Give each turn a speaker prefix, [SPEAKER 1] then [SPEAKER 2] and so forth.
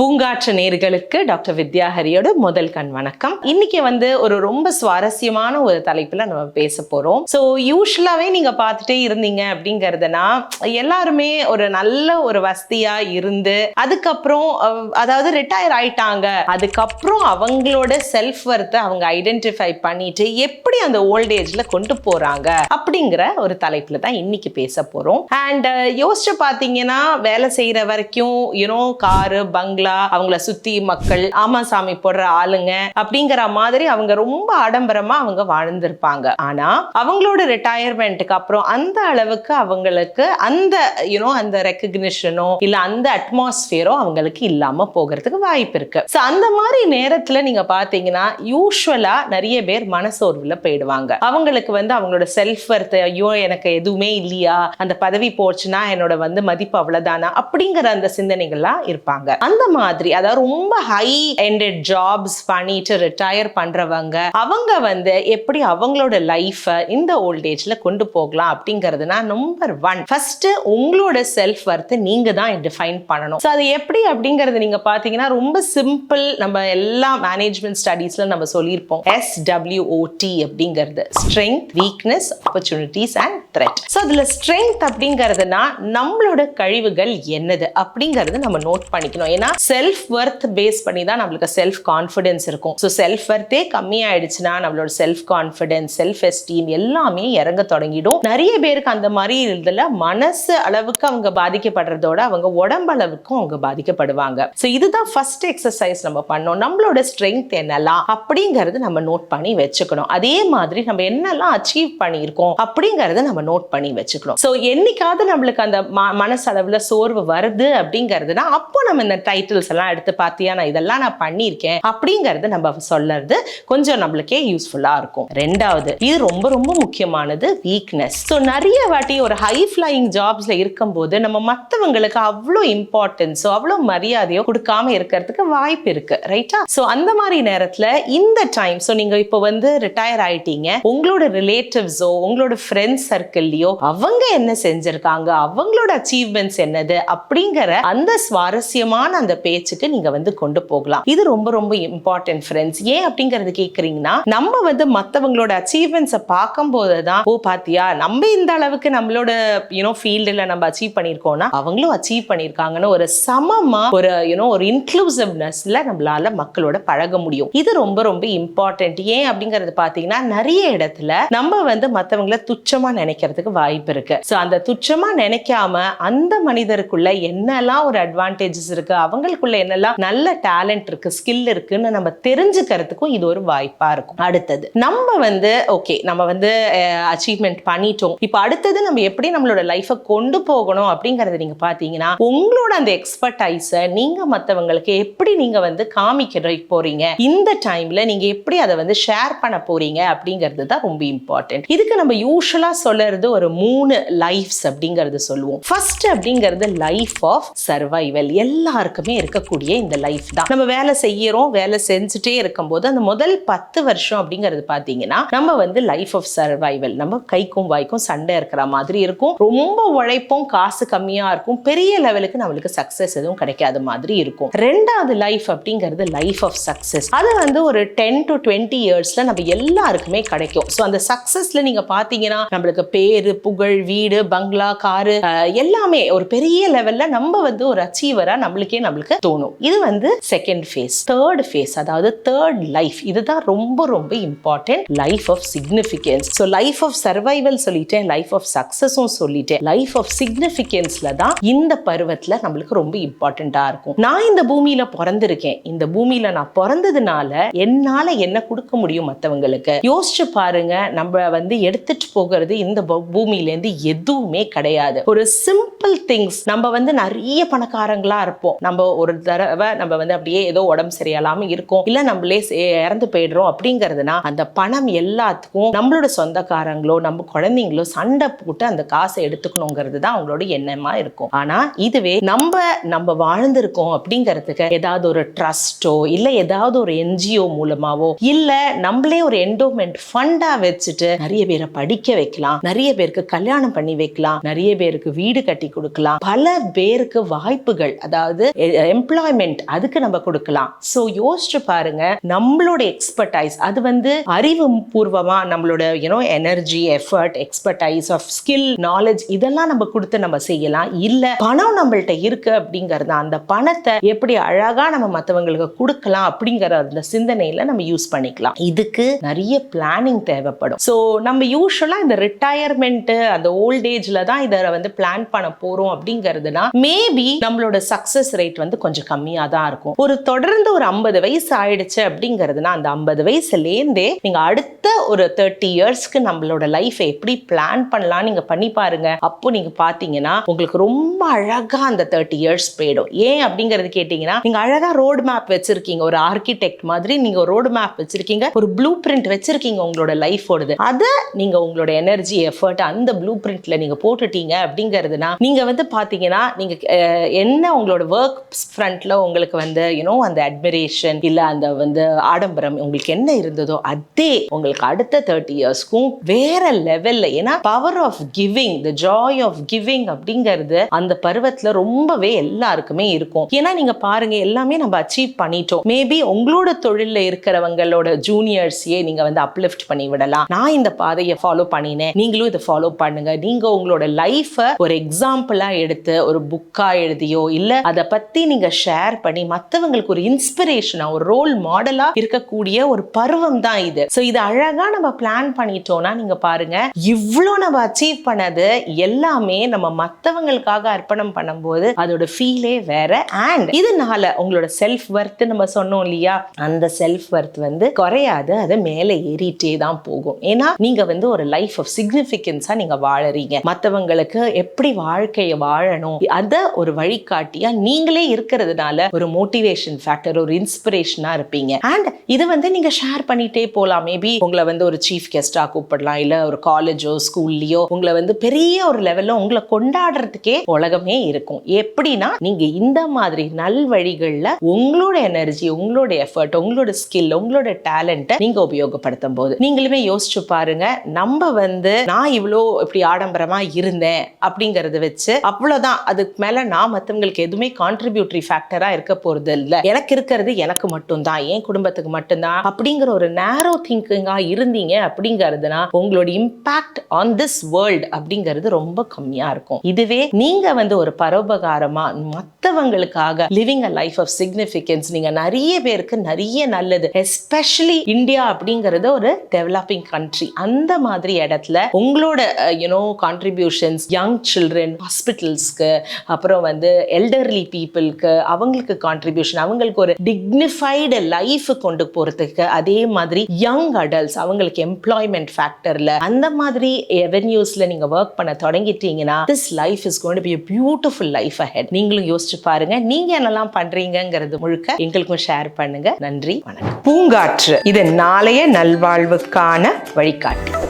[SPEAKER 1] பூங்காற்று நேர்களுக்கு டாக்டர் வித்யாஹரியோட முதல் கண் வணக்கம். இன்னைக்கு வந்து ஒரு ரொம்ப சுவாரஸ்யமான ஒரு தலைப்புல நம்ம பேச போறோம். ஸோ யூஸ்வலாவே நீங்க பார்த்துட்டே இருந்தீங்க அப்படிங்கறதுனா எல்லாருமே ஒரு நல்ல ஒரு வசதியா இருந்து அதுக்கப்புறம் அதாவது ரிட்டையர் ஆயிட்டாங்க. அதுக்கப்புறம் அவங்களோட செல்ஃப் ஒர்த்தை அவங்க ஐடென்டிஃபை பண்ணிட்டு எப்படி அந்த ஓல்ட் ஏஜ்ல கொண்டு போறாங்க அப்படிங்கிற ஒரு தலைப்புல தான் இன்னைக்கு பேச போறோம். அண்ட் யோசிச்சு பார்த்தீங்கன்னா வேலை செய்யற வரைக்கும் யூனோ காரு பங்களா அவங்கள சுத்தி மக்கள் ஆமா சாமி போடுற ஆளுங்க அப்படிங்கிற மாதிரி அவங்க ரொம்ப ஆடம்பரமா அவங்க வாழ்ந்திருப்பாங்க. ஆனா அவங்களோட ரிட்டையர்மெண்ட்டுக்கு அப்புறம் அந்த அளவுக்கு அவங்களுக்கு அந்த யூனோ அந்த ரெக்கக்னிஷனோ இல்ல அந்த அட்மாஸ்பியரோ அவங்களுக்கு இல்லாம போகிறதுக்கு வாய்ப்பு இருக்கு. ஸோ அந்த மாதிரி நேரத்துல நீங்க பாத்தீங்கன்னா யூஸ்வலா நிறைய பேர் மனசோர்வுல போயிடுவாங்க. அவங்களுக்கு வந்து அவங்களோட செல்ஃப் ஒர்த் ஐயோ எனக்கு எதுவுமே இல்லையா? அந்த பதவி போச்சுன்னா என்னோட வந்து மதிப்பு அவ்வளவுதானா? அப்படிங்கிற அந்த சிந்தனைகள்லாம் இருப்பாங்க. அந்த மாதிரி அதாவது ரொம்ப ஹை எண்டட் ஜாப்ஸ் பண்ணிட்டு ரிட்டையர் பண்றவங்க அவங்க வந்து எப்படி அவங்களோட லைஃப இந்த ஓல்ட் ஏஜ்ல கொண்டு போகலாம் அப்படிங்கிறதுனா நம்பர் ஒன் ஃபர்ஸ்ட் உங்களோட செல்ஃப் வர்த்து நீங்க தான் டிஃபைன் பண்ணணும். ஸோ அது எப்படி அப்படிங்கறது நீங்க பாத்தீங்கன்னா ரொம்ப சிம்பிள் நம்ம எல்லா மேனேஜ்மெண்ட் ஸ்டடீஸ்ல நம்ம சொல்லியிருப்போம். எஸ் டபிள்யூஓடி அப்படிங்கிறது. Strength weakness opportunities and threat so அதுல ஸ்ட்ரென்த் அப்படிங்கிறதுனா நம்மளோட கழிவுகள் என்னது அப்படிங்கறது நம்ம நோட் பண்ணிக்கணும். ஏன்னா செல்ஃப் ஒர்த் பேஸ் பண்ணி தான் நம்மளுக்கு செல்ஃப் கான்ஃபிடன்ஸ் இருக்கும். ஸோ செல்ஃப் ஒர்த்தே கம்மியாயிடுச்சுன்னா நம்மளோட செல்ஃப் கான்ஃபிடென்ஸ் செல்ஃப் எஸ்டீம் எல்லாமே இறங்க தொடங்கிடும். நிறைய பேருக்கு அந்த மாதிரி இதில் மனசு அளவுக்கு அவங்க பாதிக்கப்படுறதோட அவங்க உடம்பளவுக்கும் அவங்க பாதிக்கப்படுவாங்க. ஸோ இதுதான் ஃபர்ஸ்ட் எக்ஸசைஸ் நம்ம பண்ணோம். நம்மளோட ஸ்ட்ரென்த் என்னலாம் அப்படிங்கறது நம்ம நோட் பண்ணி வச்சுக்கணும். அதே மாதிரி நம்ம என்னெல்லாம் அச்சீவ் பண்ணியிருக்கோம் அப்படிங்கறத நம்ம நோட் பண்ணி வச்சுக்கணும். ஸோ என்னைக்காவது நம்மளுக்கு அந்த ம- சோர்வு வருது அப்படிங்கிறதுனா அப்போ நம்ம இந்த டைட்டில்ஸ் எல்லாம் எடுத்து பார்த்தியா? நான் இதெல்லாம் நான் பண்ணியிருக்கேன் அப்படிங்கிறது நம்ம சொல்றது கொஞ்சம் நம்மளுக்கே யூஸ்ஃபுல்லா இருக்கும். ரெண்டாவது இது ரொம்ப ரொம்ப முக்கியமானது வீக்னஸ் ஸோ நிறைய வாட்டி ஒரு ஹை ஃப்ளையிங் ஜாப்ஸ்ல இருக்கும்போது நம்ம மற்றவங்களுக்கு அவ்வளோ இம்பார்ட்டன்ஸோ அவ்வளோ மரியாதையோ கொடுக்காம இருக்கிறதுக்கு வாய்ப்பு இருக்கு. ரைட்டா ஸோ அந்த மாதிரி நேரத்துல இந்த டைம் ஸோ நீங்க இப்போ வந்து ரிட்டையர் ஆயிட்டீங்க. உங்களோட ரிலேட்டிவ்ஸோ உங்களோட ஃப்ரெண்ட்ஸ் சர்க்கிள்லையோ அவங்க என்ன செஞ்சிருக்காங்க? அவங்களோட அச்சீவ்மெண்ட்ஸ் என்னது? அப்படிங்கிற அந்த சுவாரஸ்யமான அந்த பேச்சுக்கு நீங்க வந்து கொண்டு போகலாம். இது ரொம்ப ரொம்ப இம்பார்ட்டன்ட் ஃப்ரெண்ட்ஸ் ஏன் அப்படிங்கறது கேக்குறீங்கன்னா நம்ம வந்து மத்தவங்களோட அச்சீவ்மெண்ட்ஸை பார்க்கும்போது தான் ஓ பாத்தியா நம்ம இந்த அளவுக்கு நம்மளோட யூனோ ஃபீல்டில் நம்ம அச்சீவ் பண்ணியிருக்கோம்னா அவங்களும் அச்சீவ் பண்ணியிருக்காங்கன்னு ஒரு சமமா ஒரு யூனோ ஒரு இன்க்ளூசிவ்னஸ்ல நம்மளால மக்களோட பழக முடியும். இது ரொம்ப ரொம்ப இம்பார்ட்டன்ட் ஏன் அப்படிங்கறது பாத்தீங்கன்னா நிறைய இடத்துல நம்ம வந்து மத்தவங்கள துச்சமா நினைக்கிறதுக்கு வாய்ப்பு இருக்கு. ஸோ அந்த துச்சமா நினைக்காம அந்த மனிதருக்குள்ள என்னெல்லாம் ஒரு அட்வான்டேஜஸ் இருக்கு அவங்க அவங்களுக்குள்ள என்னெல்லாம் நல்ல டேலண்ட் இருக்கு ஸ்கில் இருக்குன்னு நம்ம தெரிஞ்சுக்கிறதுக்கும் இது ஒரு வாய்ப்பா இருக்கும். அடுத்தது நம்ம வந்து ஓகே நம்ம வந்து அச்சீவ்மெண்ட் பண்ணிட்டோம். இப்போ அடுத்தது நம்ம எப்படி நம்மளோட லைஃபை கொண்டு போகணும் அப்படிங்கறத நீங்க பாத்தீங்கன்னா உங்களோட அந்த எக்ஸ்பர்டைஸை நீங்க மத்தவங்களுக்கு எப்படி நீங்க வந்து காமிக்கிற போறீங்க இந்த டைம்ல நீங்க எப்படி அதை வந்து ஷேர் பண்ண போறீங்க அப்படிங்கிறது தான் ரொம்ப இம்பார்ட்டன்ட் இதுக்கு நம்ம யூஸ்வலா சொல்லுறது ஒரு மூணு லைஃப்ஸ் அப்படிங்கிறது சொல்லுவோம். ஃபர்ஸ்ட் அப்படிங்கிறது லைஃப் ஆஃப் சர்வைவல் எல்லாருக்குமே இருக்கக்கூடிய இந்த லைஃப் தான். நம்ம வேலை செய்யறோம் வேலை செஞ்சுட்டே இருக்கும்போது அந்த முதல் பத்து வருஷம் அப்படிங்கிறது பாத்தீங்கன்னா நம்ம வந்து லைஃப் ஆஃப் சர்வைவல் நம்ம கைக்கும் வாய்க்கும் சண்டை இருக்கிற மாதிரி இருக்கும். ரொம்ப உழைப்போம் காசு கம்மியா இருக்கும். பெரிய லெவலுக்கு நம்மளுக்கு சக்சஸ் எதுவும் கிடைக்காத மாதிரி இருக்கும். ரெண்டாவது லைஃப் அப்படிங்கிறது லைஃப் ஆஃப் சக்சஸ் அது வந்து ஒரு டென் டு டுவெண்ட்டி இயர்ஸ்ல நம்ம எல்லாருக்குமே கிடைக்கும். ஸோ அந்த சக்சஸ்ல நீங்க பாத்தீங்கன்னா நம்மளுக்கு பேரு புகழ் வீடு பங்களா காரு எல்லாமே ஒரு பெரிய லெவல்ல நம்ம வந்து ஒரு அச்சீவரா நம்மளுக்கே நம்மளுக்கு தோணும். இது வந்து செகண்ட் ஃபேஸ் தேர்ட் ஃபேஸ் அதாவது தேர்ட் லைஃப் இதுதான் ரொம்ப ரொம்ப important life of significance so life of survival சொல்லிட்டேன் லைஃப் ஆஃப் சக்ஸஸும் சொல்லிட்டேன். லைஃப் ஆஃப் சிக்னிஃபிகன்ஸ்ல தான் இந்த பருவத்தில் நம்மளுக்கு ரொம்ப இம்பார்ட்டண்டா இருக்கும். நான் இந்த பூமியில பிறந்திருக்கேன். இந்த பூமியில நான் பிறந்ததுனால என்னால என்ன கொடுக்க முடியும் மற்றவங்களுக்கு யோசிச்சு பாருங்க நம்ம வந்து எடுத்துட்டு போகிறது இந்த பூமியிலேருந்து எதுவுமே கிடையாது. ஒரு சிம்பிள் திங்ஸ் நம்ம வந்து நிறைய பணக்காரங்களா இருப்போம். நம்ம ஒரு தடவை நம்ம வந்து அப்படியே ஏதோ உடம்பு சரியில்லாம இருக்கும். இல்ல நம்மளே இறந்து போயிடுறோம் அப்படிங்கிறதுனா அந்த பணம் எல்லாத்துக்கும் நம்மளோட சொந்தக்காரங்களோ நம்ம குழந்தைங்களோ சண்டை போட்டு அந்த காசை எடுத்துக்கணுங்கிறது தான் அவங்களோட எண்ணமா இருக்கும். ஆனா இதுவே நம்ம நம்ம வாழ்ந்திருக்கோம் அப்படிங்கிறதுக்கு ஏதாவது ஒரு ட்ரஸ்டோ இல்ல ஏதாவது ஒரு என்ஜிஓ மூலமாவோ இல்ல நம்மளே ஒரு என்டோமெண்ட் ஃபண்டா வச்சுட்டு நிறைய பேரை படிக்க வைக்கலாம். நிறைய பேருக்கு கல்யாணம் பண்ணி வைக்கலாம். நிறைய பேருக்கு வீடு கட்டி கொடுக்கலாம். பல பேருக்கு வாய்ப்புகள் அதாவது எம்ப்ளாய்மெண்ட் அதுக்கு நம்ம கொடுக்கலாம். ஸோ யோசிச்சு பாருங்க நம்மளோட எக்ஸ்பர்டைஸ் அது வந்து அறிவு பூர்வமா நம்மளோட you know energy effort expertise of skill knowledge இதெல்லாம் நம்ம கொடுத்து நம்ம செய்யலாம். இல்ல பணம் நம்மள்ட்ட இருக்கு அப்படிங்கறது அந்த பணத்தை எப்படி அழகா நம்ம மற்றவங்களுக்கு கொடுக்கலாம் அப்படிங்கிற அந்த சிந்தனையில நம்ம யூஸ் பண்ணிக்கலாம். இதுக்கு நிறைய பிளானிங் தேவைப்படும். ஸோ நம்ம யூஸ்வலாக இந்த ரிட்டையர்மெண்ட் அந்த ஓல்ட் ஏஜ்ல தான் இதை வந்து பிளான் பண்ண போறோம் அப்படிங்கிறதுனா மேபி நம்மளோட சக்ஸஸ் ரேட் வந்து கொஞ்சம் கம்மியா தான் இருக்கும். ஒரு தொடர்ந்து ஒரு ஐம்பது வயசு ஆயிடுச்சு அப்படிங்கிறதுனா அந்த ஐம்பது வயசுலேருந்தே நீங்க அடுத்த ஒரு தேர்ட்டி இயர்ஸ்க்கு நம்மளோட லைஃப்பை எப்படி பிளான் பண்ணலாம் நீங்க பண்ணி பாருங்க. அப்போ நீங்க பாத்தீங்கன்னா உங்களுக்கு ரொம்ப அழகா அந்த தேர்ட்டி இயர்ஸ் போயிடும். ஏன் அப்படிங்கறது கேட்டீங்கன்னா நீங்க அழகா ரோடு மேப் வச்சிருக்கீங்க. ஒரு ஆர்கிடெக்ட் மாதிரி நீங்க ரோடு மேப் வச்சிருக்கீங்க. ஒரு ப்ளூ பிரிண்ட் வச்சிருக்கீங்க உங்களோட லைஃபோடது அதை நீங்க உங்களோட எனர்ஜி எஃபர்ட் அந்த ப்ளூ பிரிண்ட்ல நீங்க போட்டுட்டீங்க அப்படிங்கிறதுனா நீங்க வந்து பாத்தீங்கன்னா நீங்க என்ன உங்களோட ஒர்க் ஃப்ரண்ட்ல உங்களுக்கு வந்து யூனோ அந்த அட்மிரேஷன் இல்ல அந்த வந்து ஆடம்பரம் உங்களுக்கு என்ன இருந்ததோ அதே உங்களுக்கு அடுத்த தேர்ட்டி இயர்ஸ்க்கும் வேற லெவல்ல ஏன்னா power of giving the joy of giving அப்படிங்கிறது அந்த பருவத்துல ரொம்பவே எல்லாருக்குமே இருக்கும். ஏன்னா நீங்க பாருங்க எல்லாமே நம்ம அச்சீவ் பண்ணிட்டோம். மேபி உங்களோட தொழில இருக்கிறவங்களோட ஜூனியர்ஸையே நீங்க வந்து அப்லிஃப்ட் பண்ணி விடலாம். நான் இந்த பாதையை ஃபாலோ பண்ணினேன். நீங்களும் இதை ஃபாலோ பண்ணுங்க. நீங்க உங்களோட லைஃப்பை ஒரு எக்ஸாம்பிளா எடுத்து ஒரு புக்கா எழுதியோ இல்ல அதை பத்தி நீங்க ஷேர் பண்ணி மத்தவங்களுக்கு ஒரு இன்ஸ்பிரேஷனா ஒரு ரோல் மாடலா இருக்கக்கூடிய ஒரு பருவம் தான் இது. ஸோ இது அழகா நம்ம பிளான் பண்ணிட்டோம்னா நீங்க பாருங்க இவ்வளோ நம்ம அச்சீவ் பண்ணது எல்லாமே நம்ம மத்தவங்களுக்காக அர்ப்பணம் பண்ணும்போது அதோட ஃபீலே வேற. அண்ட் இதனால உங்களோட செல்ஃப் ஒர்த் நம்ம சொன்னோம் இல்லையா? அந்த செல்ஃப் ஒர்த் வந்து குறையாது அது மேலே ஏறிட்டே தான் போகும். ஏன்னா நீங்க வந்து ஒரு லைஃப் ஆஃப் சிக்னிஃபிகன்ஸா நீங்க வாழறீங்க. மத்தவங்களுக்கு எப்படி வாழ்க்கையை வாழணும் அதை ஒரு வழிகாட்டியா நீங்களே இருக்கிறதுனால ஒரு மோட்டிவேஷன் ஃபேக்டர் ஒரு இன்ஸ்பிரேஷனா இருப்பீங்க. அண்ட் இது வந்து நீங்க ஷேர் பண்ணிட்டே போகலாம் மேபி உங்களை வந்து ஒரு சீஃப் கெஸ்டா கூப்பிடலாம் இல்ல ஒரு காலேஜோ ஸ்கூல்லயோ உங்களை வந்து பெரிய ஒரு லெவலில் உங்களை கொண்டாடுறதுக்கே உலகமே இருக்கும். எப்படின்னா நீங்க இந்த மாதிரி நல் வழிகளில் உங்களோட எனர்ஜி உங்களோட எஃபர்ட் உங்களோட ஸ்கில் உங்களோட டேலண்ட்டை நீங்க உபயோகப்படுத்தும் போது நீங்களுமே யோசிச்சு பாருங்க நம்ம வந்து நான் இவ்வளோ இப்படி ஆடம்பரமா இருந்தேன் அப்படிங்கறத வச்சு அவ்வளவுதான். அதுக்கு மேல நான் மத்தவங்களுக்கு எதுவுமே கான்ட்ரிபியூட் கான்ட்ரிபியூட்டரி ஃபேக்டரா இருக்க போறது இல்ல எனக்கு இருக்கிறது எனக்கு மட்டும்தான் என் குடும்பத்துக்கு மட்டும்தான் அப்படிங்கிற ஒரு நேரோ திங்கிங்கா இருந்தீங்க அப்படிங்கிறதுனா உங்களோட இம்பாக்ட் ஆன் திஸ் வேர்ல்ட் அப்படிங்கிறது ரொம்ப கம்மியா இருக்கும். இதுவே நீங்க வந்து ஒரு பரோபகாரமா மத்தவங்களுக்காக living a life of significance நீங்க நிறைய பேருக்கு நிறைய நல்லது எஸ்பெஷலி இந்தியா அப்படிங்கிறது ஒரு டெவலப்பிங் கண்ட்ரி அந்த மாதிரி இடத்துல உங்களோட you know contributions young children ஹாஸ்பிட்டல்ஸ்க்கு அப்புறம் வந்து எல்டர்லி பீப்புளுக்கு அவங்களுக்கு கான்ட்ரிபியூஷன் அவங்களுக்கு ஒரு டிக்னிஃபைடு லைஃப் கொண்டு போறதுக்கு அதே மாதிரி யங் அடல்ட்ஸ் அவங்களுக்கு எம்ப்ளாய்மெண்ட் ஃபேக்டர்ல அந்த மாதிரி ரெவென்யூஸ்ல நீங்க ஒர்க் பண்ண தொடங்கிட்டீங்கன்னா this life is gonna be beautiful life ahead நீங்களும் யோசிச்சு பாருங்க. நீங்க என்னெல்லாம் பண்றீங்கங்கிறது முழுக்க எங்களுக்கும் ஷேர் பண்ணுங்க. நன்றி வணக்கம். பூங்காற்று இது நாளைய நல்வாழ்வுக்கான வழிகாட்டி.